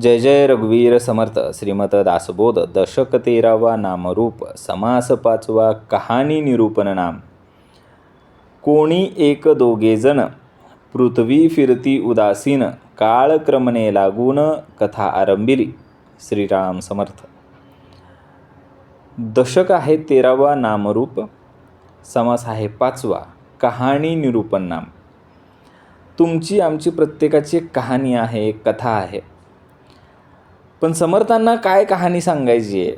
जय जय रघुवीर समर्थ श्रीमत दासबोध दशक तेरावा नामरूप समास पाचवा कहाणी निरूपण नाम. कोणी एक दोघेजण पृथ्वी फिरती उदासीन काळक्रमणे लागून कथा आरंभिली श्रीराम समर्थ. दशक आहे तेरावा नामरूप समास आहे पाचवा कहाणी निरूपण नाम. तुमची आमची प्रत्येकाची एक कहाणी आहे एक कथा आहे. पण समर्थांना काय कहाणी सांगायची आहे?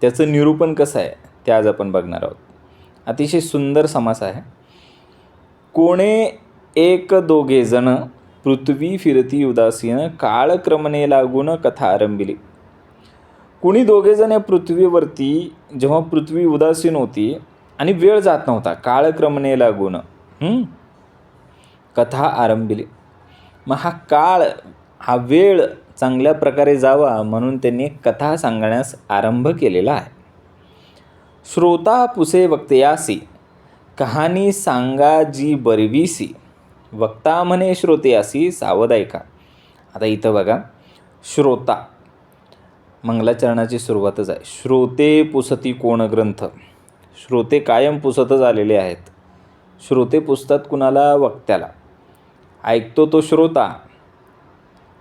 त्याचं निरूपण कसं आहे? ते आज आपण बघणार आहोत. अतिशय सुंदर समास आहे. कोणे एक दोघे जण पृथ्वी फिरती उदासीन काळक्रमणे लागून कथा आरंभिली. कुणी दोघेजण या पृथ्वीवरती जेव्हा पृथ्वी उदासीन होती आणि वेळ जात नव्हता काळक्रमणे लागून कथा आरंभिली. मग हा काळ हा वेळ चांगल्या प्रकारे जावा म्हणून त्यांनी कथा सांगण्यास आरंभ केलेला आहे. श्रोता पुसे वक्तयासी कहाणी सांगा जी बरवीसी. वक्ता म्हणे श्रोतेयासी सावध ऐका आता इथं बघा श्रोता. मंगलाचरणाची सुरुवातच आहे. श्रोते पुसती कोण ग्रंथ? श्रोते कायम पुसतच आलेले आहेत. श्रोते पुसतात कुणाला? वक्त्याला. ऐकतो तो श्रोता.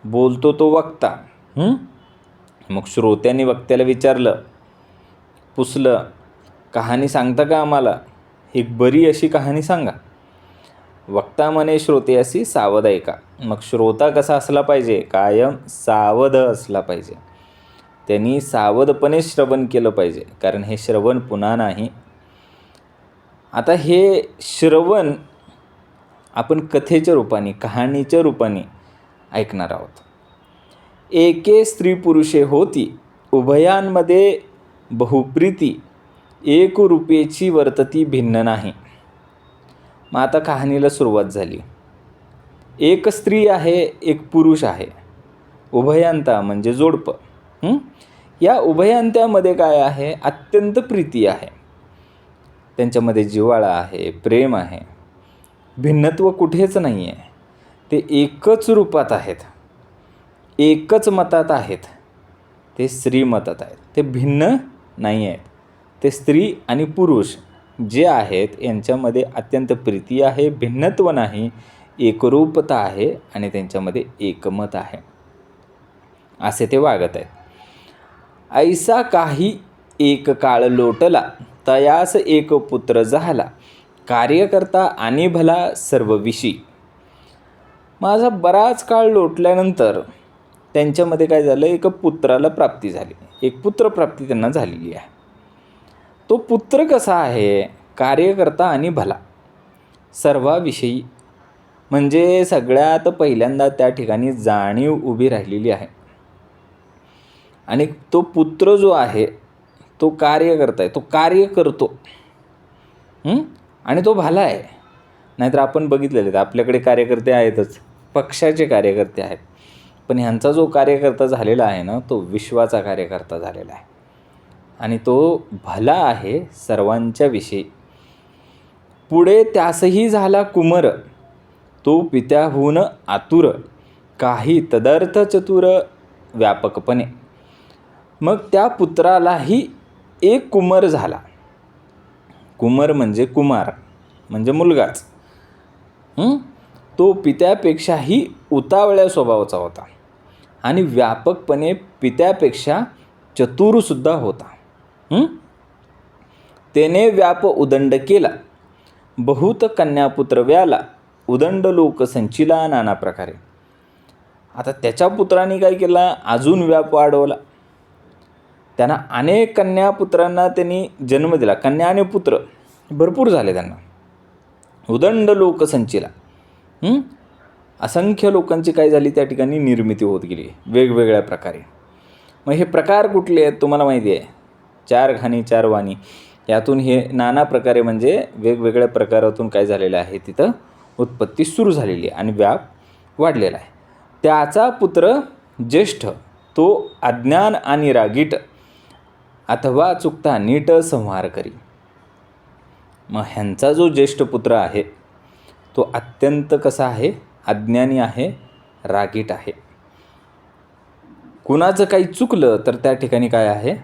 बोलतो तो वक्ता? मग श्रोत्यांनी वक्त्याला विचारलं पुसलं कहाणी सांगता का आम्हाला? एक बरी अशी कहाणी सांगा. वक्ता म्हणे श्रोते अशी सावध ऐका मग श्रोता कसा असला पाहिजे? कायम सावध असला पाहिजे. त्यांनी सावधपणे श्रवण केलं पाहिजे कारण हे श्रवण पुन्हा नाही. आता हे श्रवण आपण कथेच्या रूपाने कहाणीच्या रूपाने ऐकणार आहोत. एके स्त्री पुरुषे होती उभयांमध्ये बहुप्रीती एक रूपेची वर्तती भिन्न नाही. मग आता कहाणीला सुरुवात झाली. एक स्त्री आहे एक पुरुष आहे. उभयांता म्हणजे जोडपं. या उभयांत्यामध्ये काय आहे? अत्यंत प्रीती आहे. त्यांच्यामध्ये जिव्हाळा आहे प्रेम आहे. भिन्नत्व कुठेच नाही आहे ते एकच रूपात आहेत. एकच मतात आहेत. ते स्त्री मतात आहेत. ते भिन्न नाही आहेत. ते स्त्री आणि पुरुष जे आहेत यांच्यामध्ये अत्यंत प्रीती आहे भिन्नत्व नाही एकरूपता आहे आणि त्यांच्यामध्ये एकमत आहे. असे ते वागत आहेत. ऐसा काही एक काळ लोटला तयास एक पुत्र झाला. कार्यकर्ता आणि भला सर्व माझा बराच काळ लोटल्यानंतर त्यांच्यामध्ये काय झालं एक पुत्राला प्राप्ती झाली. एक पुत्रप्राप्ती त्यांना झालेली आहे. तो पुत्र कसा आहे कार्यकर्ता आणि भला सर्वाविषयी म्हणजे सगळ्यात पहिल्यांदा त्या ठिकाणी जाणीव उभी राहिलेली आहे. आणि तो पुत्र जो आहे तो कार्य आहे तो कार्य करतो. आणि तो भला आहे. नाहीतर आपण बघितलेले आहेत आपल्याकडे कार्यकर्ते आहेतच. पक्षाचे कार्यकर्ते आहेत. पण ह्यांचा जो कार्यकर्ता झालेला आहे ना तो विश्वाचा कार्यकर्ता झालेला आहे. आणि तो भला आहे सर्वांच्या विषयी. पुढे त्यासही झाला कुमर. तो पित्याहून आतुर. काही तदर्थ चतुर व्यापकपणे. मग त्या पुत्रालाही एक कुमर झाला. कुमर म्हणजे कुमार. म्हणजे मुलगाच. तो पित्यापेक्षाही उतावळ्या स्वभावाचा होता आणि व्यापकपणे पित्यापेक्षा चतुरसुद्धा होता. त्याने व्याप उदंड केला. बहुत कन्यापुत्र व्याला उदंड लोक संचिला नाना प्रकारे. आता त्याच्या पुत्राने काय केला? अजून व्याप वाढवला. त्यांना अनेक कन्यापुत्रांना त्यांनी जन्म दिला. कन्या आणि पुत्र भरपूर झाले त्यांना. उदंड लोकसंचिला संचिला. असंख्य लोकांची काय झाली त्या ठिकाणी निर्मिती होत गेली वेगवेगळ्या प्रकारे. मग हे प्रकार कुठले आहेत तुम्हाला माहिती आहे? चार घाणी चार वाणी. यातून हे नाना प्रकारे म्हणजे वेगवेगळ्या प्रकारातून काय झालेलं आहे तिथं उत्पत्ती सुरू झालेली आहे आणि व्याप वाढलेला आहे. त्याचा पुत्र ज्येष्ठ तो अज्ञान आणि रागीट अथवा चुकता नीट संहार करी. मग ह्यांचा जो ज्येष्ठ पुत्र आहे तो अत्यंत कसा आहे? अज्ञानी आहे रागीट आहे. कुणाचं काही चुकलं तर त्या ठिकाणी काय आहे?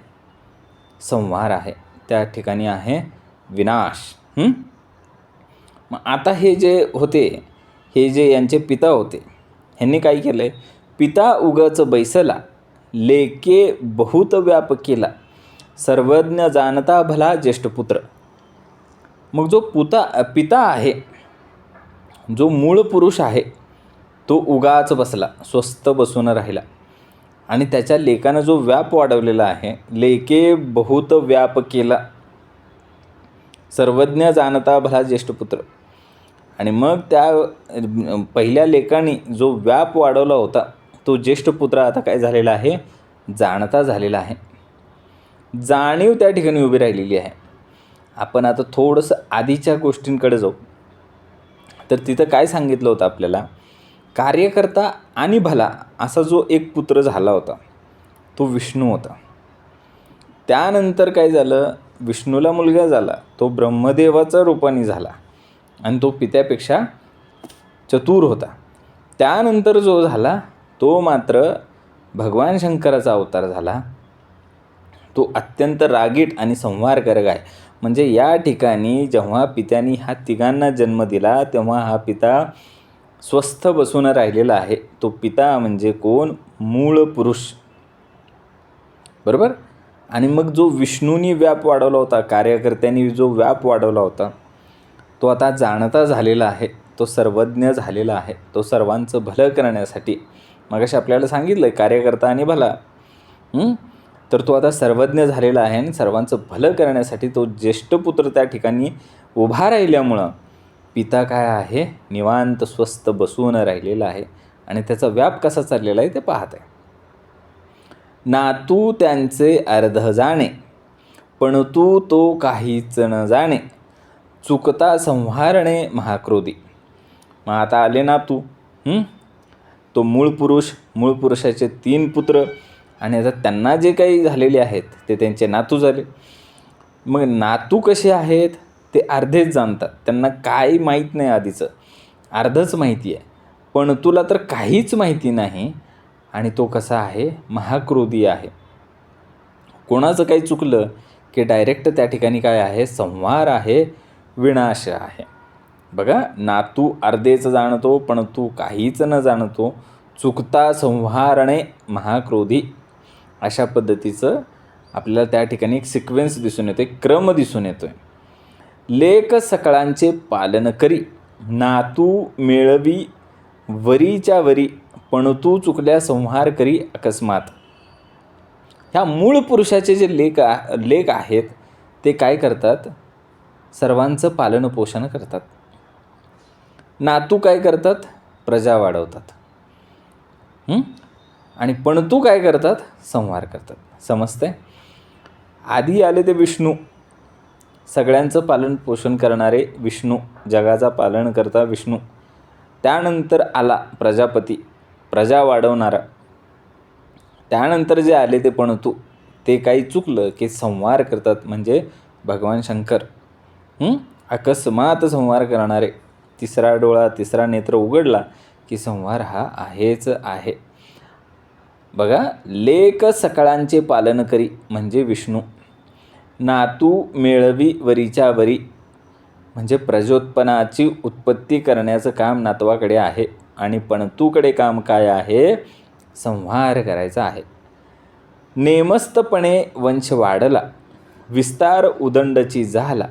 संहार आहे. त्या ठिकाणी आहे विनाश. मग आता हे जे होते हे जे यांचे पिता होते ह्यांनी काय केलं आहे पिता उगच बैसला लेके बहुत व्याप केला. सर्वज्ञ जाणता भला ज्येष्ठपुत्र मग जो पुता पिता आहे जो मूळ पुरुष आहे तो उगाच बसला स्वस्त बसून राहिला. आणि त्याच्या लेखानं जो व्याप वाढवलेला आहे लेके बहुत व्याप केला. सर्वज्ञ जाणता भला ज्येष्ठपुत्र आणि मग त्या पहिल्या लेखाने जो व्याप वाढवला होता तो ज्येष्ठ पुत्र आता काय झालेला आहे? जाणता झालेला आहे. जाणीव त्या ठिकाणी उभी राहिलेली आहे. आपण आता थोडंसं आधीच्या गोष्टींकडे जाऊ. तर तिथं काय सांगितलं होतं आपल्याला? कार्यकर्ता आणि भला असा जो एक पुत्र झाला होता तो विष्णू होता. त्यानंतर काय झालं? विष्णूला मुलगा झाला. तो ब्रह्मदेवाचा रूपाने झाला आणि तो पित्यापेक्षा चतुर होता. त्यानंतर जो झाला तो मात्र भगवान शंकराचा अवतार झाला. तो अत्यंत रागीट आणि संहारकारक आहे. म्हणजे या ठिकाणी जेव्हा पित्याने हा तिघांना जन्म दिला तेव्हा हा पिता स्वस्थ बसून राहिलेला आहे. तो पिता म्हणजे कोण? मूळ पुरुष. बरोबर? आणि मग जो विष्णूनी व्याप वाढवला होता कार्यकर्त्यांनी जो व्याप वाढवला होता तो आता जाणता झालेला आहे. तो सर्वज्ञ झालेला आहे. तो सर्वांचं भलं करण्यासाठी. मगाशी आपल्याला सांगितलं आहे कार्यकर्ता आणि भला. हं? तर तो आता सर्वज्ञ झालेला आहे आणि सर्वांचं भलं करण्यासाठी तो ज्येष्ठ पुत्र त्या ठिकाणी उभा राहिल्यामुळं पिता काय आहे? निवांत स्वस्थ बसून राहिलेला आहे. आणि त्याचा व्याप कसा चाललेला आहे ते पाहत आहे. नातू त्यांचे अर्ध जाणे पण तू तो काहीच न जाणे. चुकता संहारणे महाक्रोधी. मग आता आले नातू तू? तो मूळ पुरुष मूळ पुरुषाचे तीन पुत्र आणि आता त्यांना जे काही झालेले आहेत ते त्यांचे नातू झाले. मग नातू कसे आहेत ते अर्धेच जाणतात. त्यांना काही माहीत नाही आधीचं. अर्धच माहिती आहे. पण तुला तर काहीच माहिती नाही आणि तो कसा आहे महाक्रोधी आहे. कोणाचं काही चुकलं की डायरेक्ट त्या ठिकाणी काय आहे संहार आहे विनाश आहे. बघा नातू अर्धेच जाणतो पण तू काहीच न जाणतो. चुकता संहारणे महाक्रोधी अशा पद्धतीचं आपल्याला त्या ठिकाणी एक सिक्वेन्स दिसून येतो एक क्रम दिसून येतो आहे लेख सकळांचे पालन करी नातू मिळवी वरीच्या वरी पण तू चुकल्या संहार करी अकस्मात. ह्या मूळ पुरुषाचे जे लेख आ लेख आहेत ते काय करतात? सर्वांचं पालनपोषण करतात. नातू काय करतात? प्रजा वाढवतात. आणि पणतू काय करतात? संहार करतात. समजते आधी आले ते विष्णू. सगळ्यांचं पालन पोषण करणारे विष्णू. जगाचा पालन करता विष्णू. त्यानंतर आला प्रजापती. प्रजा वाढवणारा. त्यानंतर जे आले ते पणतू ते. काही चुकलं की संहार करतात म्हणजे भगवान शंकर. अकस्मात संहार करणारे. तिसरा डोळा तिसरा नेत्र उघडला की संहार हा आहेच आहे. बघा लेख सकाळांचे पालन करी म्हणजे विष्णू. नातू मेळवी वरीच्या वरी म्हणजे प्रजोत्पनाची उत्पत्ती करण्याचं काम नातवाकडे आहे आणि पणतूकडे काम काय आहे? संहार करायचा आहे. नेमस्तपणे वंश वाढला विस्तार उदंडची झाला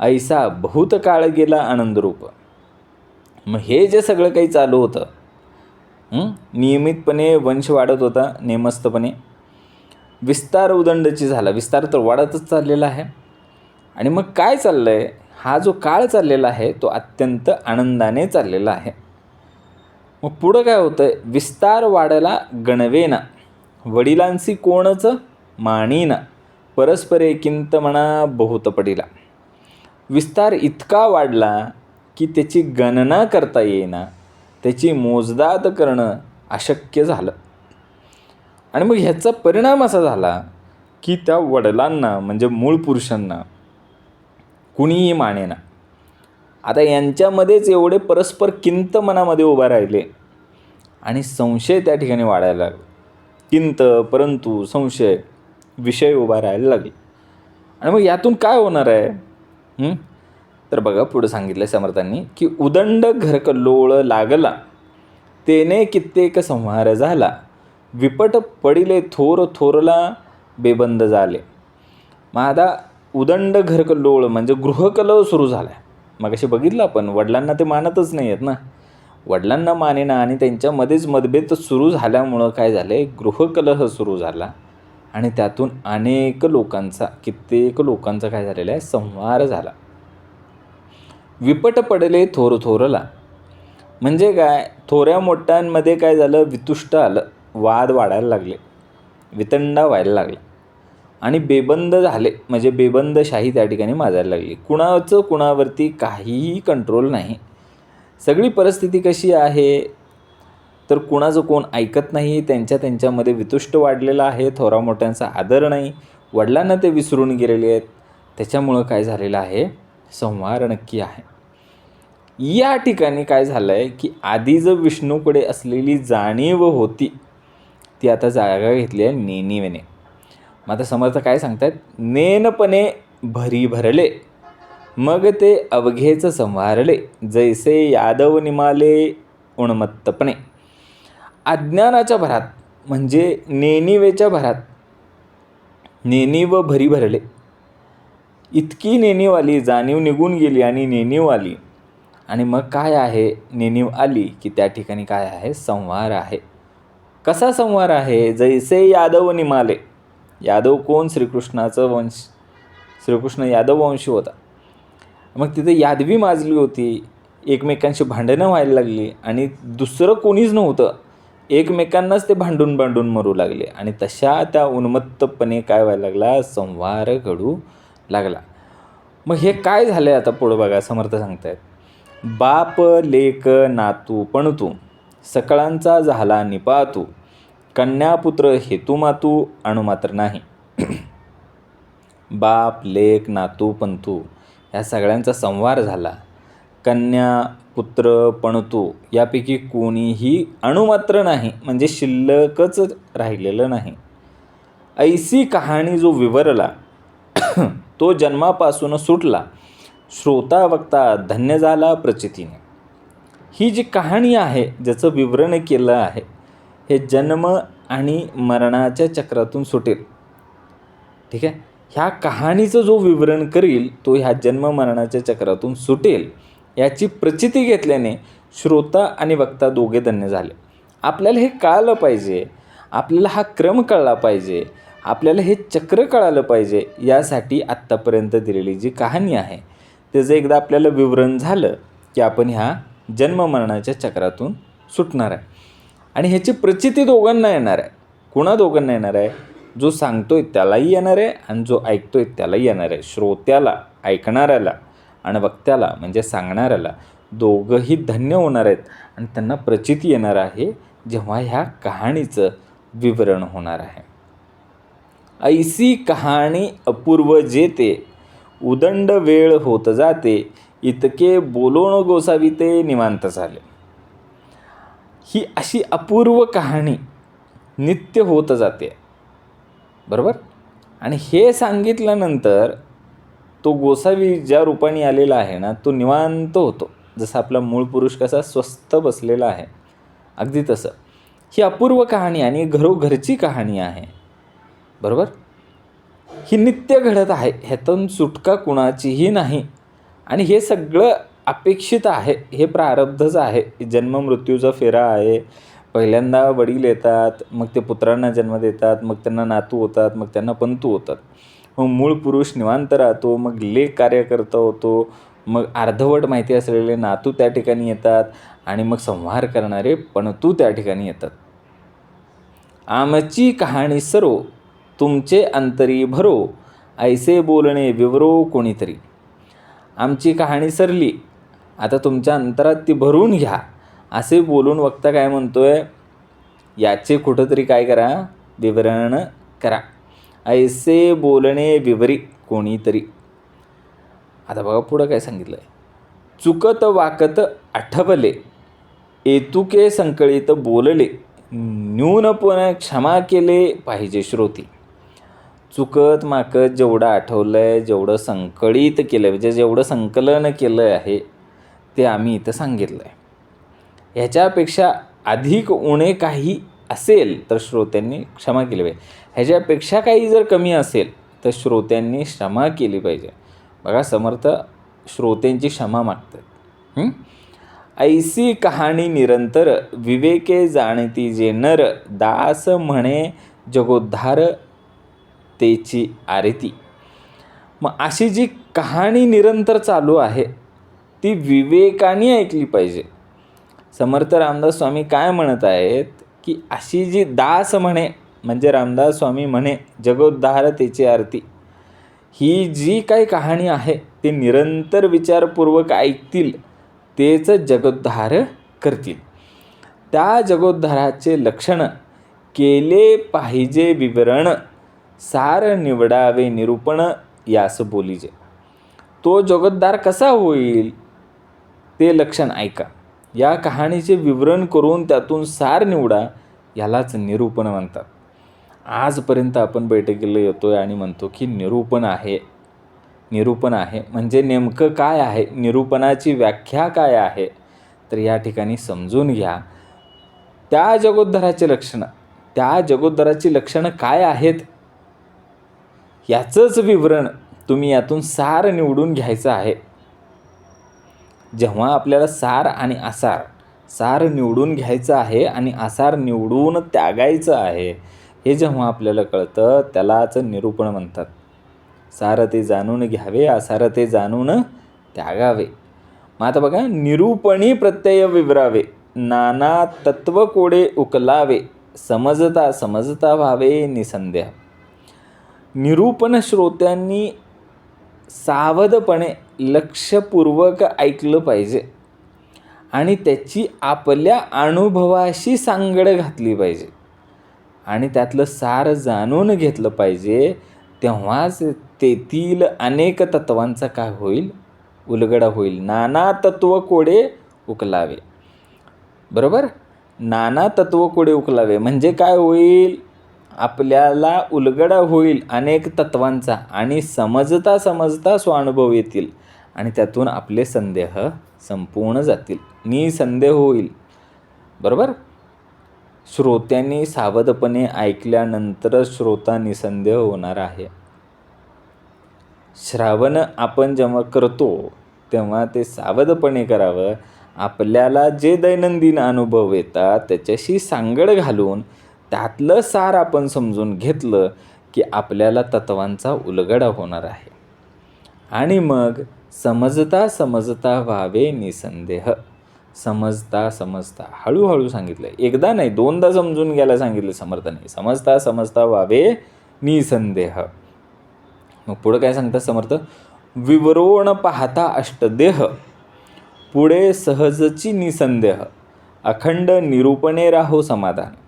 ऐसा बहुत काळ गेला आनंदरूप. मग हे जे सगळं काही चालू होतं नियमितपणे वंश वाढत होता नेमस्तपणे. विस्तार उदंडची झाला. विस्तार तर वाढतच चाललेला आहे. आणि मग काय चाललं आहे हा जो काळ चाललेला आहे तो अत्यंत आनंदाने चाललेला आहे. मग पुढं काय होतं आहे विस्तार वाढायला गणवेना. वडिलांशी कोणच माणीना. परस्परे किंत म्हणा बहुत पडिला विस्तार इतका वाढला की त्याची गणना करता येईना. त्याची मोजदाद करणं अशक्य झालं. आणि मग ह्याचा परिणाम असा झाला की त्या वडिलांना म्हणजे मूळ पुरुषांना कुणीही मानेना आता यांच्यामध्येच एवढे परस्पर किंत मनामध्ये उभा राहिले आणि संशय त्या ठिकाणी वाढायला लागले. किंत परंतु संशय विषय उभा राहायला लागले. आणि मग यातून काय होणार आहे? तर बघा पुढं सांगितलं समर्थांनी की उदंड घरकल्लोळ लागला. तेने कित्येक संहार झाला. विपट पडिले थोर थोरला बेबंद झाले. मग आता उदंड घरकल्लोळ म्हणजे गृहकलह सुरू झाला आहे मग असे बघितलं आपण वडिलांना ते मानतच नाही आहेत ना? वडिलांना मानेना आणि त्यांच्यामध्येच मतभेद सुरू झाल्यामुळं काय झालं आहे गृहकलह सुरू झाला. आणि त्यातून अनेक लोकांचा कित्येक लोकांचा काय झालेला आहे? संहार झाला. विपट पडले थोर थोरला. म्हणजे काय? थोऱ्या मोठ्यांमध्ये काय झालं? वितुष्ट आलं. वाद वाढायला लागले. वितंडा व्हायला लागला. आणि बेबंद झाले. म्हणजे बेबंदशाही त्या ठिकाणी माजायला लागली. कुणाचं कुणावरती काहीही कंट्रोल नाही. सगळी परिस्थिती कशी आहे? तर कुणाचं कोण ऐकत नाही? त्यांच्या त्यांच्यामध्ये वितुष्ट वाढलेलं आहे. थोरा मोठ्यांचा आदर नाही. वडिलांना ते विसरून गेलेले आहेत. त्याच्यामुळं काय झालेलं आहे? संहार नक्की आहे. या ठिकाणी काय झालं आहे की आधी जर विष्णूकडे असलेली जाणीव होती ती आता जागा घेतली आहे नेनिवेने मग आता समर्थ काय सांगतात नेनपणे भरी भरले मग ते अवघेच संवारले जैसे यादव निमाले उणमत्तपणे. अज्ञानाच्या भरात म्हणजे नेनिवेच्या भरात नेनिव भरी भरले. इतकी नेणीव आली जाणीव निघून गेली आणि नेणीव आली. आणि मग काय आहे? नेणीव आली की त्या ठिकाणी काय आहे? संवार आहे. कसा संवार आहे? जैसे यादव निमाले. यादव कोण? श्रीकृष्णाचं वंश. श्रीकृष्ण यादव वंशी होता. मग तिथे यादवी माजली होती. एकमेकांशी भांडणं व्हायला लागली आणि दुसरं कोणीच नव्हतं. एकमेकांनाच ते भांडून भांडून मरू लागले. आणि तशा त्या उन्मत्तपणे काय व्हायला लागला? संवार घडू लागला. मग हे काय झालं आहे आता पुढं बघा समर्थ सांगतायत. बाप लेक नातू पणतू सकळांचा झाला निपातू कन्यापुत्र हेतू मातू अणुमात्र नाही. बाप लेक नातू पंतू या सगळ्यांचा संवार झाला. कन्या पुत्र पणतू यापैकी कोणीही अणुमात्र नाही म्हणजे शिल्लकच राहिलेलं नाही. ऐसी कहाणी जो विवरला तो जन्मापासून सुटला. श्रोता वक्ता धन्य झाला प्रचितीने. ही जी कहाणी आहे ज्याचं विवरण केलं आहे हे जन्म आणि मरणाच्या चक्रातून सुटेल. ठीक आहे? ह्या कहाणीचं जो विवरण करील तो ह्या जन्म मरणाच्या चक्रातून सुटेल याची प्रचिती घेतल्याने श्रोता आणि वक्ता दोघे धन्य झाले. आपल्याला हे कळलं पाहिजे. आपल्याला हा क्रम कळला पाहिजे. आपल्याला हे चक्र कळालं पाहिजे यासाठी आत्तापर्यंत दिलेली जी कहाणी आहे त्याचं एकदा आपल्याला विवरण झालं की आपण ह्या जन्म मरणाच्या चक्रातून सुटणार आहे. आणि ह्याची प्रचिती दोघांना येणार आहे. कुणा दोघांना येणार आहे? जो सांगतोय त्यालाही येणार आहे आणि जो ऐकतोय त्यालाही येणार आहे. श्रोत्याला ऐकणाऱ्याला आणि वक्त्याला म्हणजे सांगणाऱ्याला दोघंही धन्य होणार आहेत आणि त्यांना प्रचिती येणार आहे जेव्हा ह्या कहाणीचं विवरण होणार आहे. ऐसी कहाणी अपूर्व जेते उदंड वेळ होत जाते इतके बोलोण गोसावी ते निवांत झाले. ही अशी अपूर्व कहाणी नित्य होत जाते. बरोबर? आणि हे सांगितल्यानंतर तो गोसावी ज्या रूपाने आलेला आहे ना तो निवांत होतो. जसा आपला मूळ पुरुष कसा स्वस्थ बसलेला आहे. अगदी तसं. ही अपूर्व कहाणी आणि घरोघरची कहाणी आहे. बरोबर? ही नित्य घडत आहे. ह्यातून सुटका कुणाचीही नाही. आणि हे सगळं अपेक्षित आहे. हे प्रारब्धच आहे. जन्म मृत्यूचा फेरा आहे. पहिल्यांदा वडील येतात मग ते पुत्रांना जन्म देतात मग त्यांना नातू होतात मग त्यांना पंतू होतात. मग मूळ पुरुष निवांत राहतो मग लेख कार्यकर्ता होतो मग अर्धवट माहिती असलेले नातू त्या ठिकाणी येतात आणि मग संहार करणारे पणतू त्या ठिकाणी येतात. आमची कहाणी सर्व तुमचे अंतरी भरो ऐसे बोलणे विवरो कोणीतरी. आमची कहाणी सरली आता तुमच्या अंतरात ती भरून घ्या असे बोलून वक्ता काय म्हणतो आहे याचे कुठंतरी काय करा विवरण करा. ऐसे बोलणे विवरी कोणीतरी. आता बघा पुढं काय सांगितलं आहे चुकत वाकत आठवले एतुके संकळीत बोलले न्यूनपणे क्षमा केले पाहिजे श्रोती. चुकत माकत जेवढं आठवलं आहे जेवढं संकलित केलं म्हणजे जेवढं संकलन केलं आहे ते आम्ही इथं सांगितलं आहे ह्याच्यापेक्षा अधिक उणे काही असेल तर श्रोत्यांनी क्षमा केली पाहिजे. ह्याच्यापेक्षा काही जर कमी असेल तर श्रोत्यांनी क्षमा केली पाहिजे. बघा समर्थ श्रोत्यांची क्षमा मागतात. ऐसी कहाणी निरंतर विवेके जाणती जे नर दास म्हणे जगोद्धार तेची आरती. मग अशी जी कहाणी निरंतर चालू आहे ती विवेकाने ऐकली पाहिजे. समर्थ रामदास स्वामी काय म्हणत आहेत की अशी जी दास म्हणे म्हणजे रामदास स्वामी म्हणे जगोद्धार तेची आरती ही जी काही कहाणी आहे ती निरंतर विचारपूर्वक ऐकतील तेच जगोद्धार करतील. त्या जगोद्धाराचे लक्षण केले पाहिजे विवरण सार निवडावे निरूपण यास बोलीजे तो जगतदार कसा होईल ते लक्षण ऐका. या कहाणीचे विवरण करून त्यातून सार निवडा यालाच निरूपण म्हणतात. आजपर्यंत आपण बैठकीला येतो आहे आणि म्हणतो की निरूपण आहे. निरूपण आहे म्हणजे नेमकं काय आहे? निरूपणाची व्याख्या काय आहे? तर या ठिकाणी समजून घ्या. त्या जगोद्धराचे लक्षणं. त्या जगोद्धराची लक्षणं काय आहेत? याचंच विवरण तुम्ही यातून सार निवडून घ्यायचं आहे. जेव्हा आपल्याला सार आणि आसार सार निवडून घ्यायचं आहे आणि आसार निवडून त्यागायचं आहे हे जेव्हा आपल्याला कळतं त्यालाच निरूपण म्हणतात. सार ते जाणून घ्यावे आसार ते जाणून त्यागावे. मग आता बघा निरूपणी प्रत्यय विवरावे नाना तत्व कोडे उकलावे समजता समजता व्हावे निसंदेह. निरूपण श्रोत्यांनी सावधपणे लक्षपूर्वक ऐकलं पाहिजे आणि त्याची आपल्या अनुभवाशी सांगड घातली पाहिजे. आणि त्यातलं सार जाणून घेतलं पाहिजे तेव्हाच तेथील अनेक तत्वांचा काय होईल? उलगडा होईल. नाना तत्व कोडे उकलावे. बरोबर? नाना तत्व कोडे उकलावे. म्हणजे काय होईल? आपल्याला उलगडा होईल अनेक तत्वांचा आणि समजता समजता स्वानुभव येतील आणि त्यातून आपले संदेह संपूर्ण जातील. निसंदेह होईल. बरोबर? श्रोत्यांनी सावधपणे ऐकल्यानंतर श्रोता निसंदेह होणार आहे. श्रावण आपण जेव्हा करतो तेव्हा ते सावधपणे करावं. आपल्याला जे दैनंदिन अनुभव येतात त्याच्याशी सांगड घालून त्यातलं सार आपण समजून घेतलं की आपल्याला तत्वांचा उलगडा होणार आहे. आणि मग समजता समजता व्हावे निसंदेह. समजता समजता. हळूहळू सांगितलं एकदा नाही दोनदा समजून घ्यायला सांगितलं समर्थाने. समजता समजता व्हावे निसंदेह. मग पुढं काय सांगतात समर्थ? विवरोण पाहता अष्टदेह. पुढे सहजची निसंदेह. अखंड निरूपणे राहो समाधान.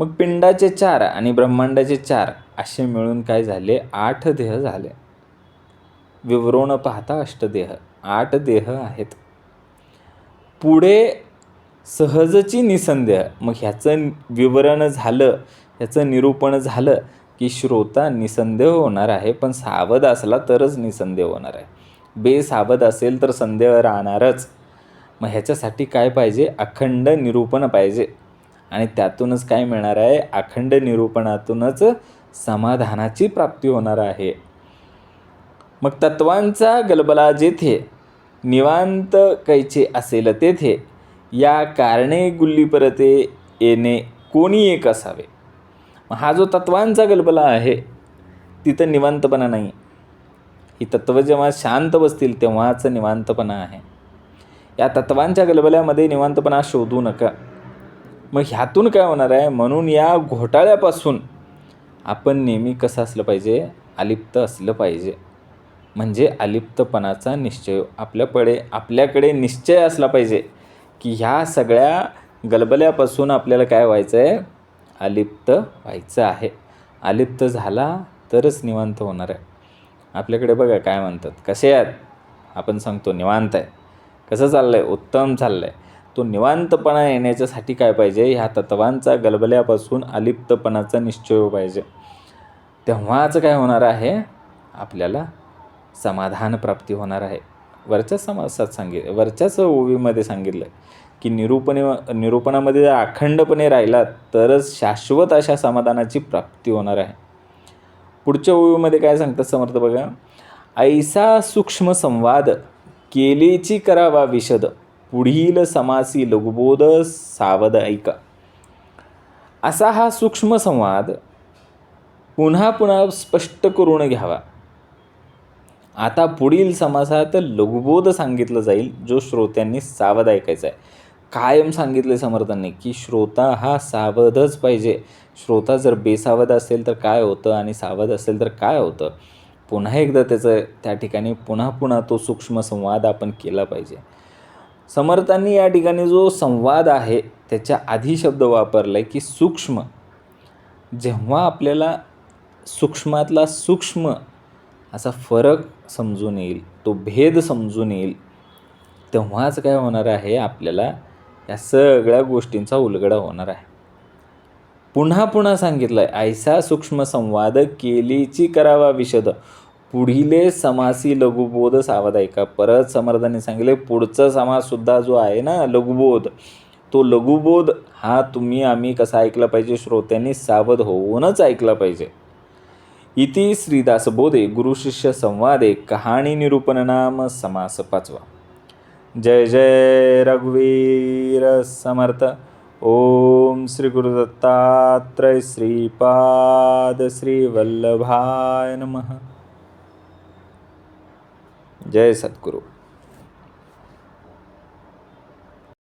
मग पिंडाचे चार आणि ब्रह्मांडाचे चार असे मिळून काय झाले? आठ देह झाले. विवरोण पाहता अष्टदेह. आठ देह आहेत. पुढे सहजची निसंदेह. मग ह्याचं विवरण झालं ह्याचं निरूपण झालं की श्रोता निसंदेह होणार आहे पण सावध असला तरच निसंदेह होणार आहे. बेसावध असेल तर संदेह राहणारच. मग ह्याच्यासाठी काय पाहिजे? अखंड निरूपण पाहिजे. आणि त्यातूनच काय मिळणार आहे? अखंड निरूपणातूनच समाधानाची प्राप्ती होणार आहे. मग तत्वांचा गलबला जेथे निवांत कैचे असेल तेथे या कारणे गुल्ली परते येणे कोणी एक असावे? हा जो तत्वांचा गलबला आहे तिथं निवांतपणा नाही. ही तत्व जेव्हा शांत बसतील तेव्हाच निवांतपणा आहे. या तत्वांच्या गलबल्यामध्ये निवांतपणा शोधू नका. मग ह्यातून काय होणार आहे? म्हणून या घोटाळ्यापासून आपण नेहमी कसं असलं पाहिजे? अलिप्त असलं पाहिजे. म्हणजे अलिप्तपणाचा निश्चय आपल्याकडे आपल्याकडे निश्चय असला पाहिजे की ह्या सगळ्या गलबल्यापासून आपल्याला काय व्हायचं आहे अलिप्त व्हायचं आहे. अलिप्त झाला तरच निवांत होणार आहे. आपल्याकडे बघा काय म्हणतात. कसे आहेत? आपण सांगतो निवांत आहे. कसं चाललं आहे उत्तम चाललं आहे तो निवांतपणा येण्याच्यासाठी काय पाहिजे? ह्या तत्वांचा गलबल्यापासून अलिप्तपणाचा निश्चय हो पाहिजे. तेव्हाच काय होणार आहे? आपल्याला समाधान प्राप्ती होणार आहे. वरच्या समासात सांगित वरच्याच ओवीमध्ये सांगितलं की निरूपणे निरूपणामध्ये जर अखंडपणे राहिलात तरच शाश्वत अशा समाधानाची प्राप्ती होणार आहे. पुढच्या ओवीमध्ये काय सांगतात समर्थ बघा? ऐसा सूक्ष्म संवाद केलेची करावा विशद. पुढील समासी लघुबोध सावध ऐका. असा हा सूक्ष्म संवाद पुन्हा पुन्हा स्पष्ट करून घ्यावा. आता पुढील समासात लघुबोध सांगितलं जाईल जो श्रोत्यांनी सावध ऐकायचा आहे. कायम सांगितले समर्थांनी की श्रोता हा सावधच पाहिजे. श्रोता जर बेसावध असेल तर काय होतं आणि सावध असेल तर काय होतं? पुन्हा एकदा त्याचं त्या ठिकाणी पुन्हा पुन्हा तो सूक्ष्म संवाद आपण केला पाहिजे. समर्थांनी या ठिकाणी जो संवाद आहे त्याच्या आधी शब्द वापरला आहे की सूक्ष्म. जेव्हा आपल्याला सूक्ष्मातला सूक्ष्म असा फरक समजून येईल तो भेद समजून येईल तेव्हाच काय होणार आहे आपल्याला या सगळ्या गोष्टींचा उलगडा होणार आहे. पुन्हा पुन्हा सांगितलं आहे ऐसा सूक्ष्म संवाद केलीची करावा विशद. पुढीले समासी लघुबोध सावध ऐका परत समर्थांनी सांगितले पुढचा समाससुद्धा जो आहे ना लघुबोध तो लघुबोध हा तुम्ही आम्ही कसा ऐकला पाहिजे? श्रोत्यांनी सावध होऊनच ऐकला पाहिजे. इति श्रीदासबोधे गुरुशिष्य संवादे कहाणी निरूपण नाम समास पाचवा. जय जय रघुवीर समर्थ। ओम श्री गुरुदत्तात्रय श्रीपाद श्री वल्लभाय नमः। जय सद्गुरू।